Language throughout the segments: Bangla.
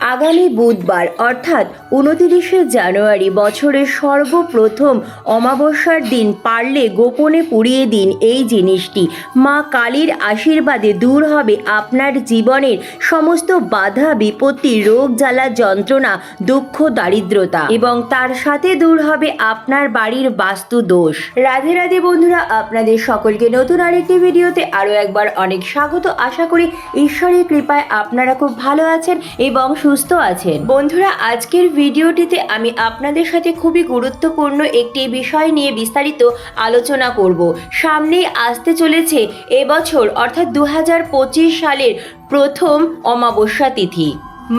আগামী বুধবার, অর্থাৎ উনতিরিশে জানুয়ারি বছরের সর্বপ্রথম অমাবস্যার দিন পারলে গোপনে পুড়িয়ে দিন এই জিনিসটি। মা কালীর আশীর্বাদে দূর হবে আপনার জীবনের সমস্ত বাধা, বিপত্তি, রোগ জ্বালা, যন্ত্রণা, দুঃখ, দারিদ্রতা এবং তার সাথে দূর হবে আপনার বাড়ির বাস্তু দোষ। রাধে রাধে বন্ধুরা, আপনাদের সকলকে নতুন আরেকটি ভিডিওতে আরও একবার অনেক স্বাগত। আশা করি ঈশ্বরের কৃপায় আপনারা খুব ভালো আছেন এবং সুস্থ আছেন। বন্ধুরা, আজকের ভিডিওটিতে আমি আপনাদের সাথে খুবই গুরুত্বপূর্ণ একটি বিষয় নিয়ে বিস্তারিত আলোচনা করব। সামনেই আসতে চলেছে এবছর, অর্থাৎ দু হাজার পঁচিশ সালের প্রথম অমাবস্যা তিথি।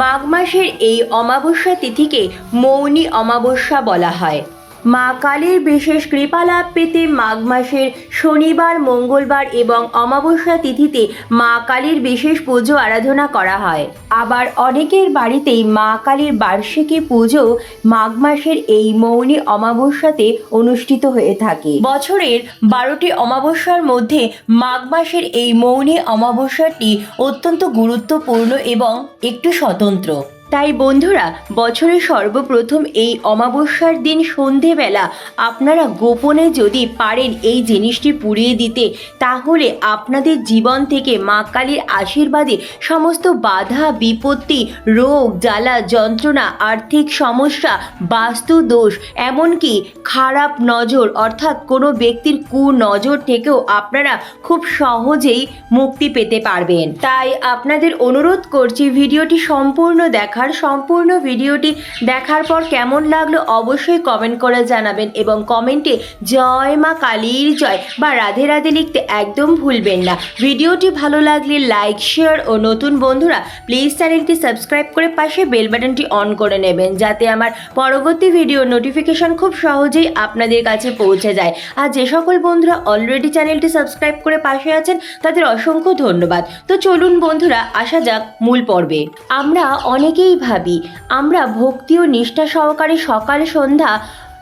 মাঘ মাসের এই অমাবস্যা তিথিকে মৌনী অমাবস্যা বলা হয়। মা কালীর বিশেষ কৃপালাভ পেতে মাঘ মাসের শনিবার, মঙ্গলবার এবং অমাবস্যা তিথিতে মা কালীর বিশেষ পুজো আরাধনা করা হয়। আবার অনেকের বাড়িতেই মা কালীর বার্ষিকী পুজো মাঘ মাসের এই মৌনী অমাবস্যাতে অনুষ্ঠিত হয়ে থাকে। বছরের বারোটি অমাবস্যার মধ্যে মাঘ মাসের এই মৌনী অমাবস্যাটি অত্যন্ত গুরুত্বপূর্ণ এবং একটু স্বতন্ত্র। তাই বন্ধুরা বছরের সর্বপ্রথম এই অমাবস্যার দিন সন্ধেবেলা আপনারা গোপনে যদি পারেন এই জিনিসটি পুড়িয়ে দিতে, তাহলে আপনাদের জীবন থেকে মা কালীর আশীর্বাদে সমস্ত বাধা, বিপত্তি, রোগ, জ্বালা, যন্ত্রণা, আর্থিক সমস্যা, বাস্তু দোষ, এমনকি খারাপ নজর, অর্থাৎ কোনো ব্যক্তির কুনজর থেকেও আপনারা খুব সহজেই মুক্তি পেতে পারবেন। তাই আপনাদের অনুরোধ করছি, ভিডিওটি সম্পূর্ণ দেখার সম্পূর্ণ ভিডিওটি দেখার পর কেমন লাগল অবশ্যই কমেন্ট করে জানাবেন এবং কমেন্টে জয় মা কালীর জয় বা রাধে রাধে লিখতে একদম ভুলবেন না। ভিডিওটি ভালো লাগলে লাইক শেয়ার ও নতুন বন্ধুরা প্লিজ চ্যানেলটি সাবস্ক্রাইব করে পাশে বেল বাটনটি অন করে নেবেন যাতে আমার পরবর্তী ভিডিও নোটিফিকেশন খুব সহজেই আপনাদের কাছে পৌঁছে যায়। আর যে সকল বন্ধুরা অলরেডি চ্যানেলটি সাবস্ক্রাইব করে পাশে আছেন, তাদের অসংখ্য ধন্যবাদ। তো চলুন বন্ধুরা, আসা যাক মূল পর্বে। আমরা অনেকেই ভাবি আমরা ভক্তি ও নিষ্ঠা সহকারে সকাল সন্ধ্যা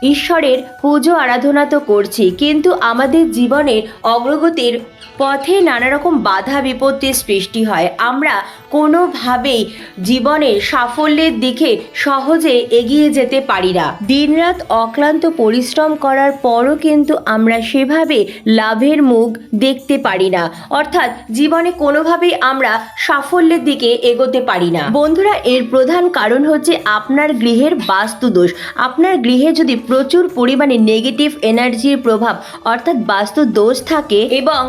ঈশ্বরের পুজো আরাধনা তো করছি, কিন্তু আমাদের জীবনের অগ্রগতির পথে নানা রকম বাধা বিপত্তির সৃষ্টি হয়। আমরা কোনোভাবেই জীবনে সাফল্যের দিকে সহজে এগিয়ে যেতে পারি না। দিনরাত অক্লান্ত পরিশ্রম করার পরও কিন্তু আমরা সেভাবে লাভের মুখ দেখতে পারি না। অর্থাৎ জীবনে কোনোভাবেই আমরা সাফল্যের দিকে এগোতে পারি না। বন্ধুরা, এর প্রধান কারণ হচ্ছে আপনার গৃহের বাস্তু দোষ আপনার গৃহে যদি প্রচুর পরিমাণে নেগেটিভ এনার্জির প্রভাব অর্থাৎ বাস্তু দোষ থাকে এবং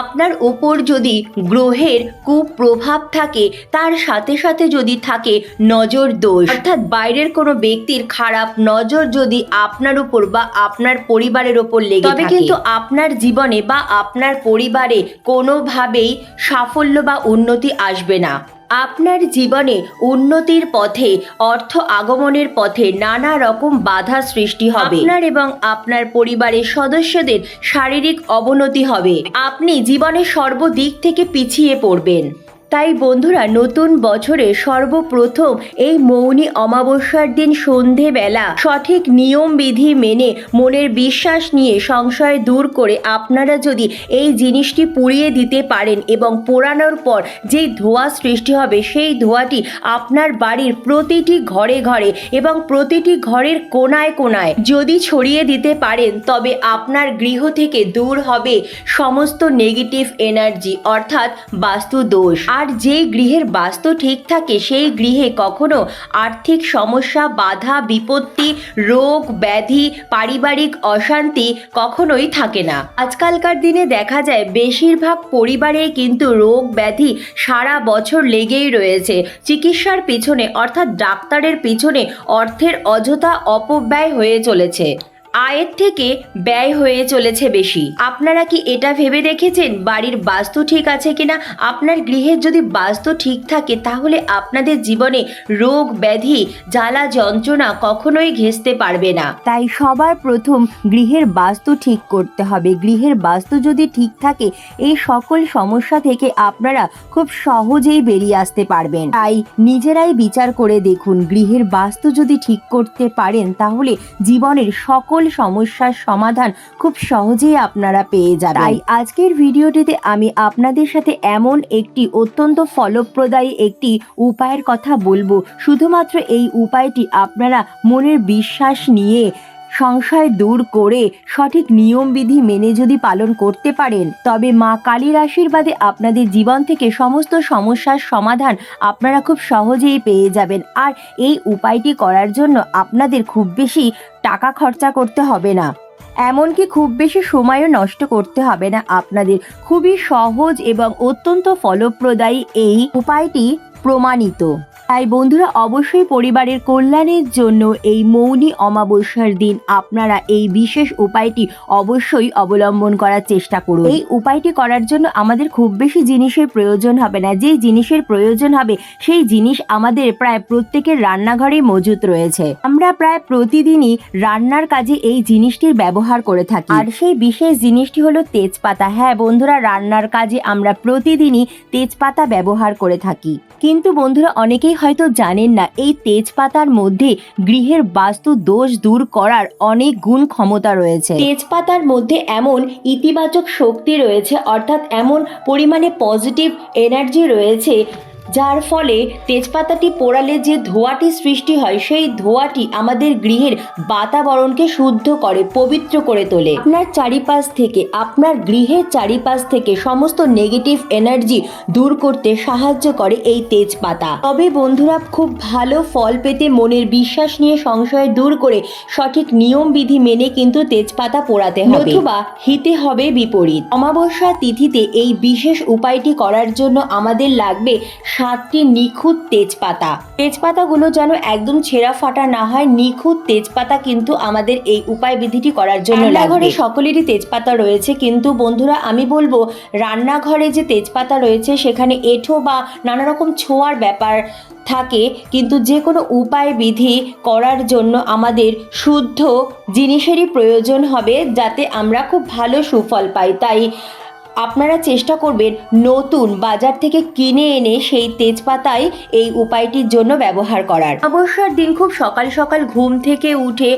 আপনার ওপর যদি গ্রহের কুপ্রভাব থাকে তার সাথে সাথে যদি থাকে নজর দোষ। অর্থাৎ বাইরের কোনো ব্যক্তির খারাপ নজর যদি আপনার উপর বা আপনার পরিবারের ওপর লেগে তবে কিন্তু আপনার জীবনে বা আপনার পরিবারে কোনোভাবেই সাফল্য বা উন্নতি আসবে না। আপনার জীবনে উন্নতির পথে অর্থ আগমনের পথে নানা রকম বাধা সৃষ্টি হবে। আপনার এবং আপনার পরিবারের সদস্যদের শারীরিক অবনতি হবে। আপনি জীবনে সর্বদিক থেকে পিছিয়ে পড়বেন। তাই বন্ধুরা, নতুন বছরে সর্বপ্রথম এই মৌনী অমাবস্যার দিন সন্ধেবেলা সঠিক নিয়ম বিধি মেনে মনের বিশ্বাস নিয়ে সংশয় দূর করে আপনারা যদি এই জিনিসটি পুড়িয়ে দিতে পারেন এবং পোড়ানোর পর যে ধোঁয়া সৃষ্টি হবে, সেই ধোঁয়াটি আপনার বাড়ির প্রতিটি ঘরে ঘরে এবং প্রতিটি ঘরের কোনায় কোনায় যদি ছড়িয়ে দিতে পারেন, তবে আপনার গৃহ থেকে দূর হবে সমস্ত নেগেটিভ এনার্জি অর্থাৎ বাস্তু দোষ আর যে গৃহের বাস্তু ঠিক থাকে, সেই গৃহে কখনো আর্থিক সমস্যা, বাধা, বিপত্তি, রোগ, ব্যাধি, পারিবারিক অশান্তি কখনোই থাকে না। আজকালকার দিনে দেখা যায় বেশিরভাগ পরিবারে কিন্তু রোগ, ব্যাধি সারা বছর লেগেই রয়েছে। চিকিৎসার পিছনে, অর্থাৎ ডাক্তারের পিছনে অর্থের অযথা অপব্যয় হয়ে চলেছে। আয়ের থেকে ব্যয় হয়ে চলেছে বেশি। আপনারা কি এটা ভেবে দেখেছেন বাড়ির বাস্তু ঠিক আছে কিনা? আপনার গৃহের যদি বাস্তু ঠিক থাকে, তাহলে আপনাদের জীবনে রোগ, ব্যাধি, জ্বালা, যন্ত্রণা কখনোই ঘেঁচতে পারবে না। তাই সবার প্রথম গৃহের বাস্তু ঠিক করতে হবে। গৃহের বাস্তু যদি ঠিক থাকে, এই সকল সমস্যা থেকে আপনারা খুব সহজেই বেরিয়ে আসতে পারবেন। তাই নিজেরাই বিচার করে দেখুন, গৃহের বাস্তু যদি ঠিক করতে পারেন, তাহলে জীবনের সকল সমস্যার সমাধান খুব সহজেই আপনারা পেয়ে যাবেন। তাই আজকের ভিডিওটিতে আমি আপনাদের সাথে এমন একটি অত্যন্ত ফলপ্রদায়ী একটি উপায়ের কথা বলব। শুধুমাত্র এই উপায়টি আপনারা মনের বিশ্বাস নিয়ে সংশয় দূর করে সঠিক নিয়মবিধি মেনে যদি পালন করতে পারেন, তবে মা কালীর আশীর্বাদে আপনাদের জীবন থেকে সমস্ত সমস্যার সমাধান আপনারা খুব সহজেই পেয়ে যাবেন। আর এই উপায়টি করার জন্য আপনাদের খুব বেশি টাকা খরচা করতে হবে না। এমনকি খুব বেশি সময়ও নষ্ট করতে হবে না আপনাদের। খুবই সহজ এবং অত্যন্ত ফলপ্রদায়ী এই উপায়টি প্রমাণিত। তাই বন্ধুরা, অবশ্যই পরিবারের কল্যাণের জন্য এই মৌনী অমাবস্যার দিন আপনারা এই বিশেষ উপায়টি অবশ্যই অবলম্বন করার চেষ্টা করুন। এই উপায়টি করার জন্য আমাদের খুব বেশি জিনিসের প্রয়োজন হবে না। যেই জিনিসের প্রয়োজন হবে, সেই জিনিস আমাদের প্রায় প্রত্যেকের রান্নাঘরেই মজুত রয়েছে। আমরা প্রায় প্রতিদিনই রান্নার কাজে এই জিনিসটির ব্যবহার করে থাকি। আর সেই বিশেষ জিনিসটি হলো তেজপাতা। হ্যাঁ বন্ধুরা, রান্নার কাজে আমরা প্রতিদিনই তেজপাতা ব্যবহার করে থাকি। কিন্তু বন্ধুরা, অনেকেই হয়তো জানেন না, এই তেজপাতার মধ্যে গৃহের বাস্তু দোষ দূর করার অনেক গুণ ক্ষমতা রয়েছে। তেজপাতার মধ্যে এমন ইতিবাচক শক্তি রয়েছে, অর্থাৎ এমন পরিমাণে পজিটিভ এনার্জি রয়েছে যার ফলে তেজপাতাটি পোড়ালে যে ধোঁয়াটি সৃষ্টি হয়, সেই ধোঁয়াটি আমাদের গৃহের বাতাবরণকে শুদ্ধ করে, পবিত্র করে তোলে। আপনার চারিপাশ থেকে, আপনার গৃহের চারিপাশ থেকে সমস্ত নেগেটিভ এনার্জি দূর করতে সাহায্য করে এই তেজপাতা। তবে বন্ধুরা, খুব ভালো ফল পেতে মনের বিশ্বাস নিয়ে সংশয় দূর করে সঠিক নিয়ম বিধি মেনে কিন্তু তেজপাতা পোড়াতে হবে। নতুবা হিতে হবে বিপরীত। অমাবস্যা তিথিতে এই বিশেষ উপায়টি করার জন্য আমাদের লাগবে সাতটি নিখুঁত তেজপাতা। তেজপাতাগুলো যেন একদম ছেঁড়া ফাটা না হয় নিখুঁত তেজপাতা কিন্তু আমাদের এই উপায় বিধিটি করার জন্য রান্নাঘরে সকলেরই তেজপাতা রয়েছে কিন্তু বন্ধুরা আমি বলব রান্নাঘরে যে তেজপাতা রয়েছে সেখানে এঁঠো বা নানা রকম ছোঁয়ার ব্যাপার থাকে কিন্তু যে কোনো উপায় বিধি করার জন্য আমাদের শুদ্ধ জিনিসেরই প্রয়োজন হবে যাতে আমরা খুব ভালো সুফল পাই। তাই আপনারা চেষ্টা করবেন নতুন বাজার থেকে কিনে এনে সেই তেজপাতাই এই উপায়টির জন্য ব্যবহার করার। অবসর দিন খুব সকাল সকাল ঘুম থেকে উঠে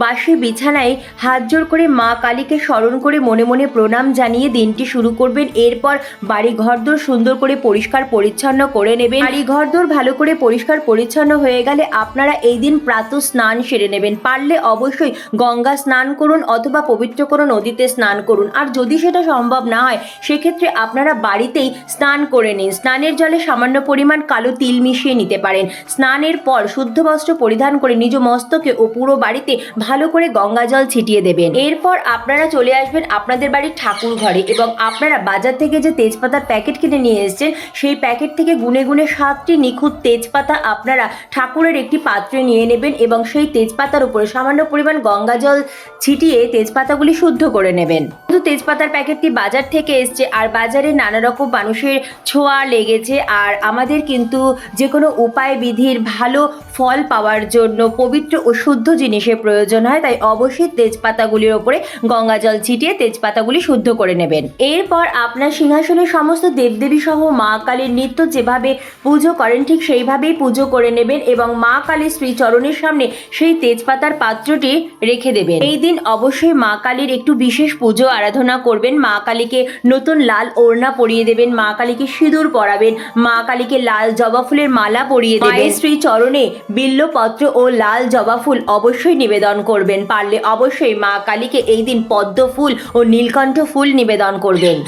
বাসি বিছানায় হাত জোর করে মা কালীকে স্মরণ করে মনে মনে প্রণাম জানিয়ে দিনটি শুরু করবেন। এরপর বাড়ি ঘরদোর সুন্দর করে পরিষ্কার পরিচ্ছন্ন করে নেবেন। বাড়ি ঘরদোর ভালো করে পরিষ্কার পরিচ্ছন্ন হয়ে গেলে আপনারা এই দিন প্রাত স্নান সেরে নেবেন। পারলে অবশ্যই গঙ্গা স্নান করুন অথবা পবিত্র কোনো নদীতে স্নান করুন। আর যদি সেটা সম্ভব না হয় সেক্ষেত্রে আপনারা বাড়িতেই স্নান করে নিন। স্নানের জলে সামান্য পরিমাণ কালো তিল মিশিয়ে নিতে পারেন। স্নানের পর শুদ্ধ বস্ত্র পরিধান করে নিজ মস্তকে ও পুরো বাড়িতে ভালো করে গঙ্গা জল ছিটিয়ে দেবেন। এরপর আপনারা চলে আসবেন আপনাদের বাড়ির ঠাকুর ঘরে এবং আপনারা বাজার থেকে যে তেজপাতার প্যাকেট কিনে নিয়ে এসেছেন, সেই প্যাকেট থেকে গুনে গুনে সাতটি নিখুঁত তেজপাতা আপনারা ঠাকুরের একটি পাত্রে নিয়ে নেবেন এবং সেই তেজপাতার উপরে সামান্য পরিমাণ গঙ্গা জল ছিটিয়ে তেজপাতাগুলি শুদ্ধ করে নেবেন। কিন্তু তেজপাতার প্যাকেটটি বাজার থেকে এসছে। আর বাজারে নানা রকম মানুষের ছোঁয়া লেগেছে। আর আমাদের কিন্তু যে কোনো উপায় বিধির ভালো ফল পাওয়ার জন্য পবিত্র ও শুদ্ধ জিনিসের প্রয়োজন হয়। তাই অবশ্যই তেজপাতাগুলির ওপরে গঙ্গা জল ছিটিয়ে তেজপাতাগুলি শুদ্ধ করে নেবেন। এরপর আপনার সিংহাসনে সমস্ত দেবদেবী সহ মা কালীর নিত্য যেভাবে পুজো করেন, ঠিক সেইভাবেই পুজো করে নেবেন এবং মা কালীর শ্রী চরণের সামনে সেই তেজপাতার পাত্রটি রেখে দেবেন। এই দিন অবশ্যই মা কালীর একটু বিশেষ পুজো আরাধনা করবেন। মা কালীকে নতুন লাল ওড়না পরিয়ে দেবেন, মা কালীকে সিঁদুর পরাবেন, মা কালীকে লাল জবা ফুলের মালা পরিয়ে দেবেন। শ্রী চরণে বিল্লপত্র ও লাল জবা ফুল অবশ্যই নিবেদন করবেন। পারলে অবশ্যই মা কালীকে এই দিন পদ্ম ফুল ও নীলকণ্ঠ ফুল নিবেদন করবেন।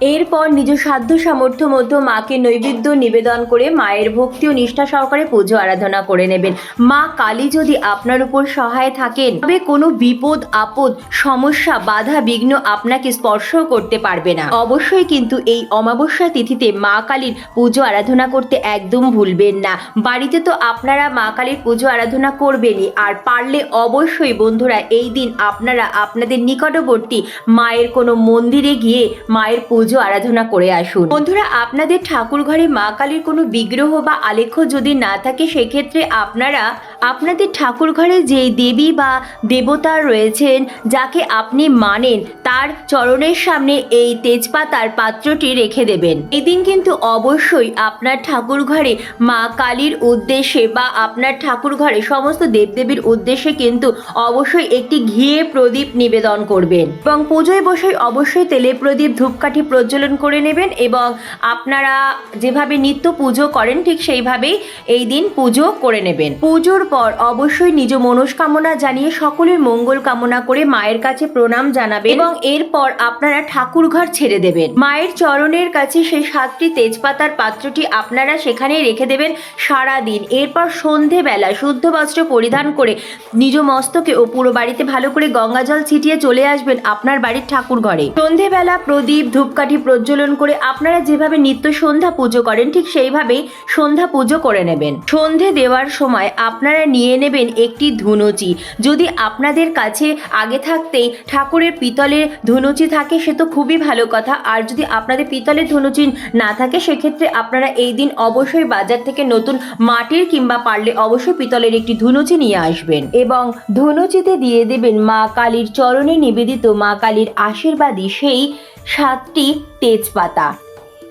এরপর নিজ সাধ্য সামর্থ্য মতো মাকে নৈবেদ্য নিবেদন করে মায়ের ভক্তি ও নিষ্ঠা সহকারে পুজো আরাধনা করে নেবেন। মা কালী যদি আপনার উপর সহায় থাকেন, তবে কোনো বিপদ, আপদ, সমস্যা, বাধা, বিঘ্ন আপনাকে স্পর্শ করতে পারবে না। অবশ্যই কিন্তু এই অমাবস্যা তিথিতে মা কালীর পুজো আরাধনা করতে একদম ভুলবেন না। বাড়িতে তো আপনারা মা কালীর পুজো আরাধনা করবেনই, আর পারলে অবশ্যই বন্ধুরা এই দিন আপনারা আপনাদের নিকটবর্তী মায়ের কোনো মন্দিরে গিয়ে মায়ের পুজো আরাধনা করে আসুন। বন্ধুরা, আপনাদের ঠাকুর ঘরে মা কালীর কোনো বিগ্রহ বা আলেখ্য যদি না থাকে, সেক্ষেত্রে আপনারা আপনাদের ঠাকুর ঘরে যেই দেবী বা দেবতা রয়েছেন, যাকে আপনি মানেন, তার চরণের সামনে এই তেজপাতার পাত্রটি রেখে দেবেন। এদিন কিন্তু অবশ্যই আপনার ঠাকুর ঘরে মা কালীর উদ্দেশ্যে বা আপনার ঠাকুর ঘরে সমস্ত দেবদেবীর উদ্দেশ্যে কিন্তু অবশ্যই একটি ঘিয়ে প্রদীপ নিবেদন করবেন। এবং পুজোয় বসে অবশ্যই তেলে প্রদীপ, ধূপকাঠি প্রজ্বলন করে নেবেন এবং আপনারা যেভাবে নিত্য পুজো করেন, ঠিক সেইভাবেই এই দিন পুজো করে নেবেন। পুজোর পর অবশ্যই নিজ মনস্কামনা জানিয়ে সকলের মঙ্গল কামনা করে মায়ের কাছে প্রণাম জানাবেন এবং এরপর আপনারা ঠাকুর ঘর ছেড়ে দেবেন। মায়ের চরণের কাছে সেই সাতটি তেজপাতার পাত্রটি আপনারা সেখানে রেখে দেবেন সারা দিন এরপর সন্ধেবেলা শুদ্ধ বস্ত্র পরিধান করে নিজ মস্তকে ও পুরো বাড়িতে ভালো করে গঙ্গা জল ছিটিয়ে চলে আসবেন আপনার বাড়ির ঠাকুর ঘরে সন্ধেবেলা প্রদীপ, ধূপকাঠি প্রজ্বলন করে আপনারা যেভাবে নিত্য সন্ধ্যা পুজো করেন, ঠিক সেইভাবেই সন্ধ্যা পুজো করে নেবেন। সন্ধে দেওয়ার সময় আপনারা নিয়ে নেবেন একটি ধুনুচি। যদি আপনাদের কাছে আগে থাকতেই ঠাকুরের পিতলের ধুনুচি থাকে, সে তো খুবই ভালো কথা। আর যদি আপনাদের পিতলের ধুনুচি না থাকে, সেক্ষেত্রে আপনারা এই দিন অবশ্যই বাজার থেকে নতুন মাটির কিংবা পারলে অবশ্যই পিতলের একটি ধুনুচি নিয়ে আসবেন। এবং ধুনুচিতে দিয়ে দেবেন মা কালীর চরণে নিবেদিত মা কালীর আশীর্বাদী সেই সাতটি তেজপাতা।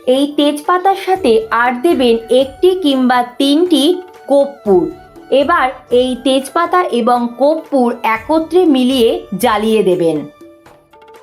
এই তেজপাতার সাথে আর দেবেন একটি কিংবা তিনটি কর্পূর। এবার এই তেজপাতা এবং কর্পূর একত্রে মিলিয়ে জ্বালিয়ে দেবেন।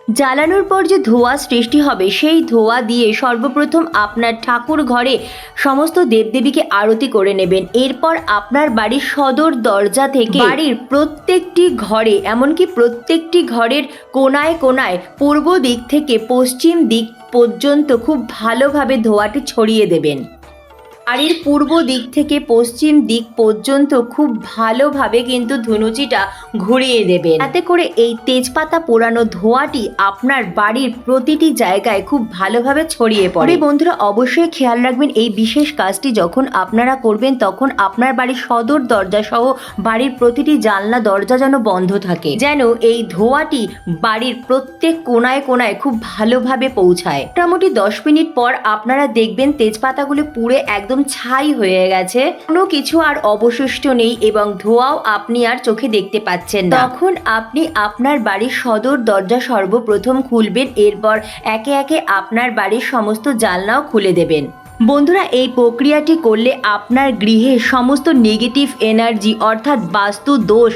জ্বালানোর পর যে ধোঁয়া সৃষ্টি হবে, সেই ধোঁয়া দিয়ে সর্বপ্রথম আপনার ঠাকুর ঘরে সমস্ত দেবদেবীকে আরতি করে নেবেন। এরপর আপনার বাড়ির সদর দরজা থেকে বাড়ির প্রত্যেকটি ঘরে, এমনকি প্রত্যেকটি ঘরের কোনায় কোনায় পূর্ব দিক থেকে পশ্চিম দিক পর্যন্ত খুব ভালোভাবে ধোঁয়াটি ছড়িয়ে দেবেন। বাড়ির পূর্ব দিক থেকে পশ্চিম দিক পর্যন্ত খুব ভালোভাবে কিন্তু ধুনুচিটা ঘুরিয়ে দেবেন। তাতে করে এই তেজপাতা পোড়ানো ধোঁয়াটি আপনার বাড়ির প্রতিটি জায়গায় খুব ভালোভাবে ছড়িয়ে পড়ে। বন্ধুরা, অবশ্যই খেয়াল রাখবেন এই বিশেষ কাজটি যখন আপনারা করবেন তখন আপনার বাড়ির সদর দরজা সহ বাড়ির প্রতিটি জানলা, দরজা যেন বন্ধ থাকে, যেন এই ধোঁয়াটি বাড়ির প্রত্যেক কোনায় কোনায় খুব ভালোভাবে পৌঁছায়। মোটামুটি দশ মিনিট পর আপনারা দেখবেন তেজপাতাগুলো পুড়ে একদম ছাই হয়ে গেছে। কোনো কিছু আর অবশিষ্ট নেই এবং ধোঁয়াও আপনি আর চোখে দেখতে পাচ্ছেন তখন আপনি আপনার বাড়ির সদর দরজা সর্বপ্রথম খুলবেন, এরপর একে একে আপনার বাড়ির সমস্ত জানলাও খুলে দেবেন। বন্ধুরা, এই প্রক্রিয়াটি করলে আপনার গৃহে সমস্ত নেগেটিভ এনার্জি অর্থাৎ বাস্তু দোষ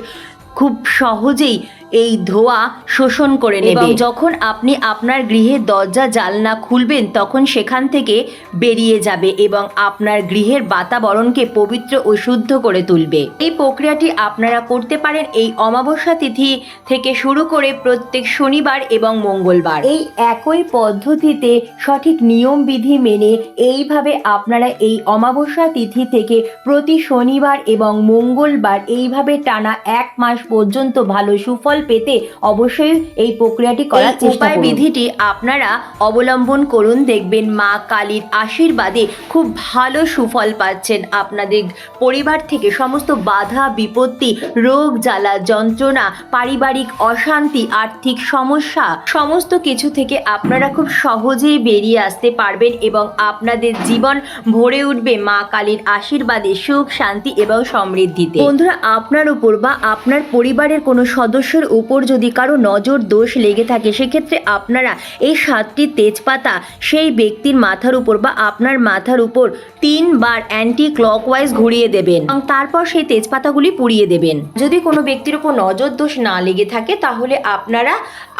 খুব সহজেই এই ধোঁয়া শোষণ করে নেবে। এবং যখন আপনি আপনার গৃহের দরজা জালনা খুলবেন তখন সেখান থেকে বেরিয়ে যাবে এবং আপনার গৃহের বাতাবরণকে পবিত্র ও শুদ্ধ করে তুলবে। এই প্রক্রিয়াটি আপনারা করতে পারেন এই অমাবস্যা তিথি থেকে শুরু করে প্রত্যেক শনিবার এবং মঙ্গলবার। এই একই পদ্ধতিতে সঠিক নিয়ম বিধি মেনে এইভাবে আপনারা এই অমাবস্যা তিথি থেকে প্রতি শনিবার এবং মঙ্গলবার এইভাবে টানা এক মাস পর্যন্ত ভালো সুফল পেতে অবশ্যই এই প্রক্রিয়াটি করার চেষ্টা করুন। বিধিটি আপনারা অবলম্বন করুন দেখবেন মা কালীর আশীর্বাদে খুব ভালো সুফল পাচ্ছেন আপনাদের পরিবার থেকে সমস্ত বাধা বিপত্তি রোগ জ্বালা যন্ত্রণা পারিবারিক অশান্তি আর্থিক সমস্যা সমস্ত কিছু থেকে আপনারা খুব সহজেই বেরিয়ে আসতে পারবেন এবং আপনাদের জীবন ভরে উঠবে মা কালীর আশীর্বাদে সুখ শান্তি এবং সমৃদ্ধিতে বন্ধুরা আপনার উপর বা আপনার পরিবারের কোনো সদস্যের উপর যদি কারও নজর দোষ লেগে থাকে, সেক্ষেত্রে আপনারা এই সাতটি তেজপাতা সেই ব্যক্তির মাথার উপর বা আপনার মাথার উপর তিনবার অ্যান্টি ক্লকওয়াইজ ঘুরিয়ে দেবেন এবং তারপর সেই তেজপাতাগুলি পুড়িয়ে দেবেন। যদি কোনো ব্যক্তির উপর নজর দোষ না লেগে থাকে, তাহলে আপনারা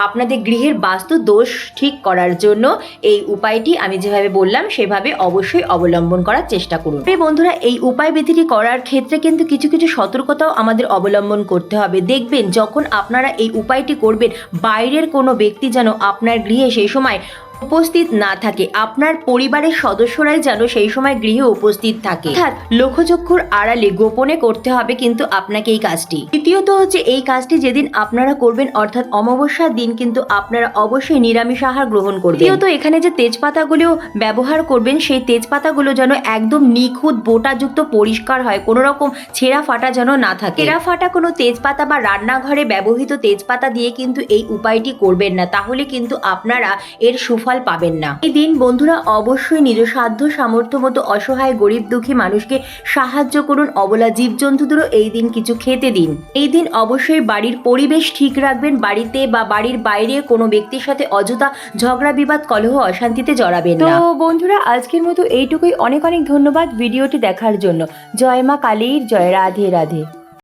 আপনাদের গৃহের বাস্তু দোষ ঠিক করার জন্য এই উপায়টি আমি যেভাবে বললাম, সেভাবে অবশ্যই অবলম্বন করার চেষ্টা করুন। তবে বন্ধুরা, এই উপায় বিধিটি করার ক্ষেত্রে কিন্তু কিছু কিছু সতর্কতাও আমাদের অবলম্বন করতে হবে। দেখবেন, যখন আপনারা এই উপায়টি করবেন। বাইরের কোনো ব্যক্তি যেন আপনার গৃহে সেই সময় উপস্থিত না থাকে আপনার পরিবারের সদস্যরাই যেন সেই সময় গৃহে উপস্থিত থাকে। অর্থাৎ লক্ষ্যচক্ষুর আড়ালে গোপনে করতে হবে কিন্তু আপনাকে এই কাজটি। দ্বিতীয়ত হচ্ছে এই কাজটি যেদিন আপনারা করবেন অর্থাৎ অমাবস্যার দিন কিন্তু আপনারা অবশ্যই নিরামিষ আহার গ্রহণ করবেন। তৃতীয়ত এখানে যে তেজপাতাগুলো ব্যবহার করবেন সেই তেজপাতাগুলো যেন একদম নিখুঁত বোটাযুক্ত পরিষ্কার হয়। কোনো রকম ছেঁড়া ফাটা যেন না থাকে। ছেঁড়া ফাটা কোনো তেজপাতা বা রান্নাঘরে ব্যবহৃত তেজপাতা দিয়ে কিন্তু এই উপায়টি করবেন না। তাহলে কিন্তু আপনারা এর সুফল সুফল পাবেন না। এই দিন বন্ধুরা অবশ্যই নিজ সাধ্য সামর্থ্য মতো অসহায়, গরিব, দুঃখী মানুষকে সাহায্য করুন অবলা জীবজন্তুদেরও এই দিন কিছু খেতে দিন। এই দিন অবশ্যই বাড়ির পরিবেশ ঠিক রাখবেন, বাড়িতে বা বাড়ির বাইরে কোনো ব্যক্তির সাথে অযথা ঝগড়া, বিবাদ, কলহ, অশান্তিতে জড়াবেন না। তো বন্ধুরা, আজকের মতো এইটুকুই। অনেক অনেক ধন্যবাদ ভিডিওটি দেখার জন্য। জয় মা কালীর, জয় রাধে রাধে।